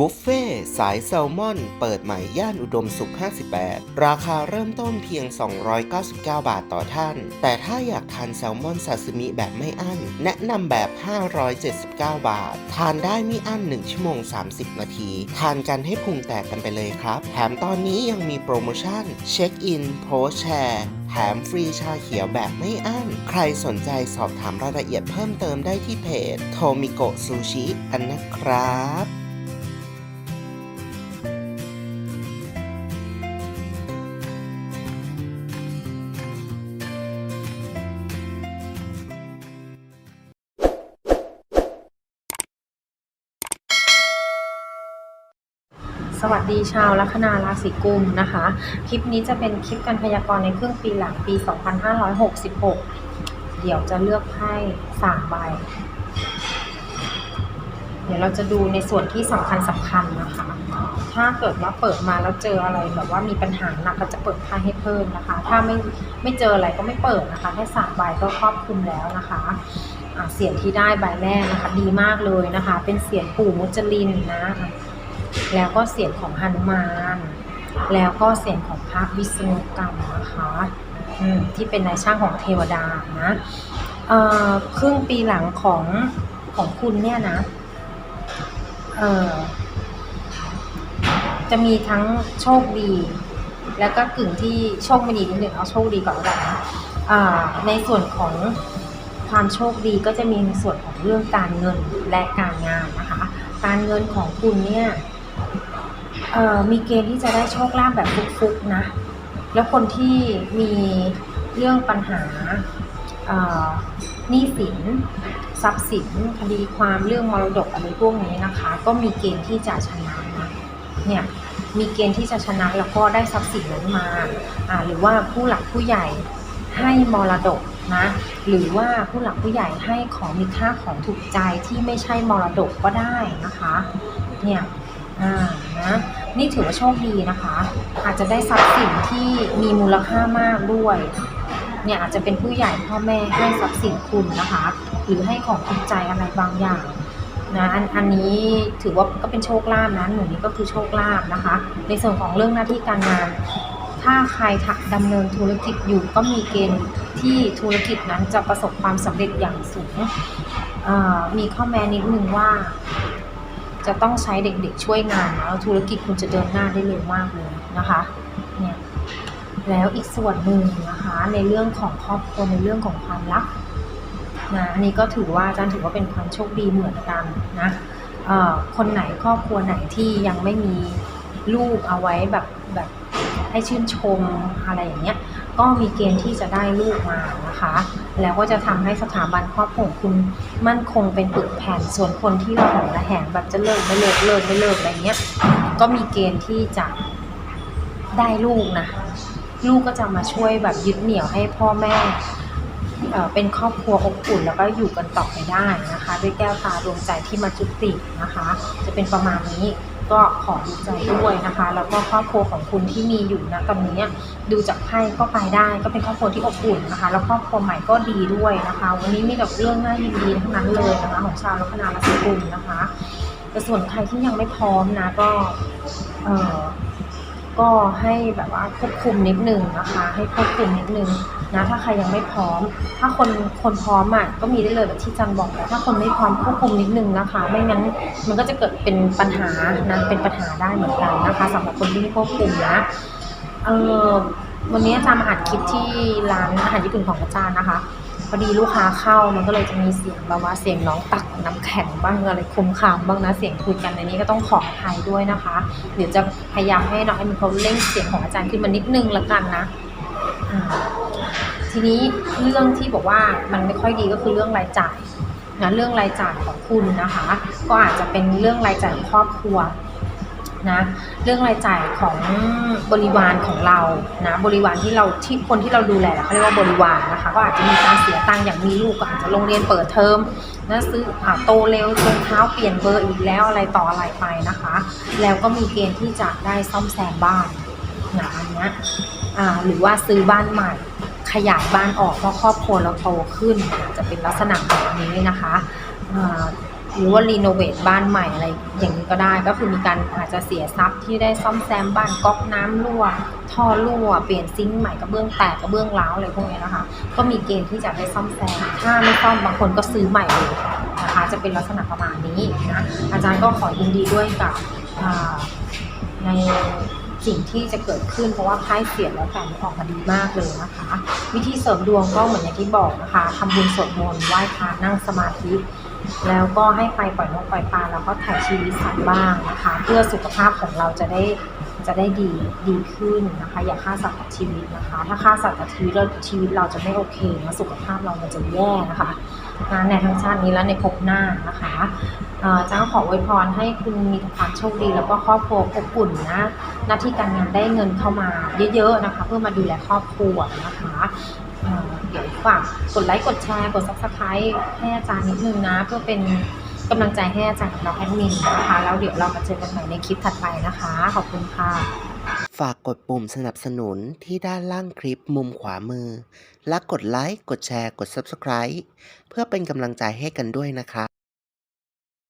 บุฟเฟ่สายแซลมอน เปิดใหม่ย่านอุดมสุข 58 ราคาเริ่มต้นเพียง 299 บาทต่อท่าน แต่ถ้าอยากทานแซลมอนซาซิมิแบบไม่อั้น แนะนำแบบ 579 บาท ทานได้ไม่อั้น 1 ชั่วโมง 30 นาที ทานกันให้พุงแตกกันไปเลยครับ แถมตอนนี้ยังมีโปรโมชั่น เช็คอิน โพสแชร์แถมฟรีชาเขียวแบบไม่อั้น ใครสนใจสอบถามรายละเอียดเพิ่มเติมได้ที่เพจโทมิโกะซูชิกันนะครับ สวัสดีชาวลัคนาราศีกุมนะคะ คลิปนี้จะเป็นคลิปการพยากรณ์ในครึ่งปีหลังปี 2566 เดี๋ยวจะเลือกไพ่สามใบ เดี๋ยวเราจะดูในส่วนที่สำคัญสำคัญนะคะ ถ้าเกิดว่าเปิดมาแล้วเจออะไรแบบว่ามีปัญหาหนักก็จะเปิดไพ่ให้เพิ่มนะคะ ถ้าไม่ไม่เจออะไรก็ไม่เปิดนะคะ แค่สามใบก็ครอบคลุมแล้วนะคะอะเสียงที่ได้ใบแรกนะคะ ดีมากเลยนะคะ เป็นเสียงปู่มุจลินนะ แล้วก็เสียงของหนุมาน แล้วก็เสียงของพระวิษณุกรรมนะคะที่เป็นนายช่างของเทวดานะครึ่งปีหลังของของคุณเนี่ยนะจะมีทั้งโชคดี แล้วก็กึ่งที่โชคไม่ดีนิดหนึ่งเอาโชคดีก่อนแล้วกันนะในส่วนของความโชคดีก็จะมีในส่วนของเรื่องการเงินและการงานนะคะ การเงินของคุณเนี่ย เอ่อมีเกณฑ์ที่จะได้โชคลาภแบบฟุกๆนะ แล้วคนที่มีเรื่องปัญหาหนี้สินทรัพย์สินคดีความเรื่องมรดกอะไรพวกนี้นะคะ ก็มีเกณฑ์ที่จะชนะนะเนี่ยมีเกณฑ์ที่จะชนะแล้วก็ได้ทรัพย์สินนั้นมาอ่าหรือว่าผู้หลักผู้ใหญ่ให้มรดกนะหรือว่าผู้หลักผู้ใหญ่ให้ของมีค่าของถูกใจที่ไม่ใช่มรดกก็ได้นะคะเนี่ย อ่านะนี่ถือว่าโชคดีนะคะ อาจจะได้ทรัพย์สินที่มีมูลค่ามากด้วย เนี่ยอาจจะเป็นผู้ใหญ่พ่อแม่ให้ทรัพย์สินคุณนะคะ หรือให้ของถูกใจอะไรบางอย่างนะอันอันนี้ถือว่าก็เป็นโชคลาภนะหนูนี้ก็คือโชคลาภนะคะ ในส่วนของเรื่องหน้าที่การงาน ถ้าใครดำเนินธุรกิจอยู่ก็มีเกณฑ์ที่ธุรกิจนั้นจะประสบความสำเร็จอย่างสูงมีข้อแม้นิดนึงว่า จะต้องใช้เด็กๆช่วยงานนะแล้วธุรกิจคุณจะเดินหน้าได้เร็วมากเลยนะคะเนี่ยแล้วอีกส่วนหนึ่งนะคะในเรื่องของครอบครัวในเรื่องของความรักนะอันนี้ก็ถือว่าอาจารย์ถือว่าเป็นความโชคดีเหมือนกันนะเอ่อคนไหนครอบครัวไหนที่ยังไม่มีลูกเอาไว้แบบแบบให้ชื่นชมอะไรอย่างเงี้ย ก็มีเกณฑ์ที่จะได้ลูกมานะคะ แล้วก็จะทำให้สถาบันครอบครัวของคุณมั่นคงเป็นปึกแผ่นส่วนคนที่ระหองระแหงแบบจะเลิกไม่เลิกเลิกไม่เลิกอะไรเงี้ยก็มีเกณฑ์ที่จะได้ลูกนะลูกก็จะมาช่วยแบบยึดเหนี่ยวให้พ่อแม่เอ่อ เป็นครอบครัวอบอุ่นแล้วก็อยู่กันต่อไปได้นะคะ ด้วยแก้วตาดวงใจที่มาจุตินะคะ จะเป็นประมาณนี้ก็ขอดูใจด้วยนะคะ แล้วก็ครอบครัวของคุณที่มีอยู่นะตอนนี้ดูจากไพ่ก็ไปได้ ก็เป็นครอบครัวที่อบอุ่นนะคะ แล้วครอบครัวใหม่ก็ดีด้วยนะคะ วันนี้มีแต่เรื่องน่ายินดีทั้งนั้นเลยนะคะ ของชาวลัคนาราศีกุมนะคะแต่ส่วนใครที่ยังไม่พร้อมนะก็เออก็ให้แบบว่าควบคุมนิดนึงนะคะ ให้ควบคุมนิดนึง นะถ้าใครยังไม่พร้อม ถ้าคนคนพร้อมอะก็มีได้เลยแบบที่จันบอกแต่ถ้าคนไม่พร้อมควบคุมนิดนึงนะคะ ไม่งั้นมันก็จะเกิดเป็นปัญหานะเป็นปัญหาได้เหมือนกันนะคะสำหรับคนที่ไม่ควบคุมนะเออวันนี้อาจารย์มาอัดคลิปที่ร้านอาหารญี่ปุ่นของอาจารย์นะคะพอดีลูกค้าเข้ามันก็เลยจะมีเสียงแบบว่าเสียงน้องตักน้ำแข็งบ้างอะไรคุมคามบ้างนะเสียงคุยกันในนี้ก็ต้องขออภัยด้วยนะคะ เดี๋ยวจะพยายามให้น้องไอ้มีเขาเล่งเสียงของอาจารย์ขึ้นมานิดนึงละกันนะอ่า ทีนี้เรื่องที่บอกว่ามันไม่ค่อยดีก็คือเรื่องรายจ่ายนะเรื่องรายจ่ายของคุณนะคะ ก็อาจจะเป็นเรื่องรายจ่ายของครอบครัวนะเรื่องรายจ่ายของบริวารของเรานะบริวารที่เราที่คนที่เราดูแลเขาเรียกว่าบริวารนะคะก็อาจจะมีการเสียตังค์อย่างมีลูกก็อาจจะโรงเรียนเปิดเทอมนะซื้ออโตเร็วรองเท้าเปลี่ยนเบอร์อีกแล้วอะไรต่ออะไรไปนะคะ แล้วก็มีเกณฑ์ที่จะได้ซ่อมแซมบ้านนะอันเนี้ยอ่าหรือว่าซื้อบ้านใหม่ ขยายบ้านออกเพราะครอบครัวเราโตขึ้น จะเป็นลักษณะแบบนี้นะคะหรือว่ารีโนเวทบ้านใหม่อะไรอย่างนี้ก็ได้ ก็คือมีการอาจจะเสียทรัพย์ที่ได้ซ่อมแซมบ้านก๊อกน้ำรั่ว ท่อรั่ว เปลี่ยนซิงค์ใหม่กระเบื้องแตกกระเบื้องร้าวอะไรพวกนี้นะคะ ก็มีเกณฑ์ที่จะได้ซ่อมแซม ถ้าไม่ซ่อมบางคนก็ซื้อใหม่เลยนะคะ จะเป็นลักษณะประมาณนี้นะ อาจารย์ก็ขอยินดีด้วยกับใน สิ่งที่จะเกิดขึ้นเพราะว่าไพ่เสียแล้วแต่ออกมาดีมากเลยนะคะ วิธีเสริมดวงก็เหมือนอย่างที่บอกนะคะทำบุญสวดมนต์ไหว้พระนั่งสมาธิ แล้วก็ให้ไปปล่อยนกปล่อยปลาแล้วก็ถ่ายชีวิตสัตว์บ้างนะคะ เพื่อสุขภาพของเราจะได้จะได้ดีดีขึ้นนะคะ อย่าฆ่าสัตว์ตัดชีวิตนะคะ ถ้าฆ่าสัตว์ตัดชีวิตแล้วชีวิตเราจะไม่โอเคนะสุขภาพเรามันจะแย่นะคะนในทั้งชาตินี้และในภพหน้านะคะ จ้ารย์ก็ขออวยพรให้คุณมีแต่ความโชคดี แล้วก็ครอบครัวอบอุ่นนะหน้าที่การงานได้เงินเข้ามาเยอะๆนะคะ เพื่อมาดูแลครอบครัวนะคะเดี๋ยวฝากกดไลค์กดแชร์กด subscribe ให้อาจารย์นิดนึงนะ เพื่อเป็นกำลังใจให้อาจารย์กับน้องแอดมินนะคะ แล้วเดี๋ยวเรามาเจอกันใหม่ในคลิปถัดไปนะคะ ขอบคุณค่ะ ฝากกดปุ่มสนับสนุนที่ด้านล่างคลิปมุมขวามือ และกดไลค์กดแชร์กด Subscribe เพื่อเป็นกำลังใจให้กันด้วยนะครับ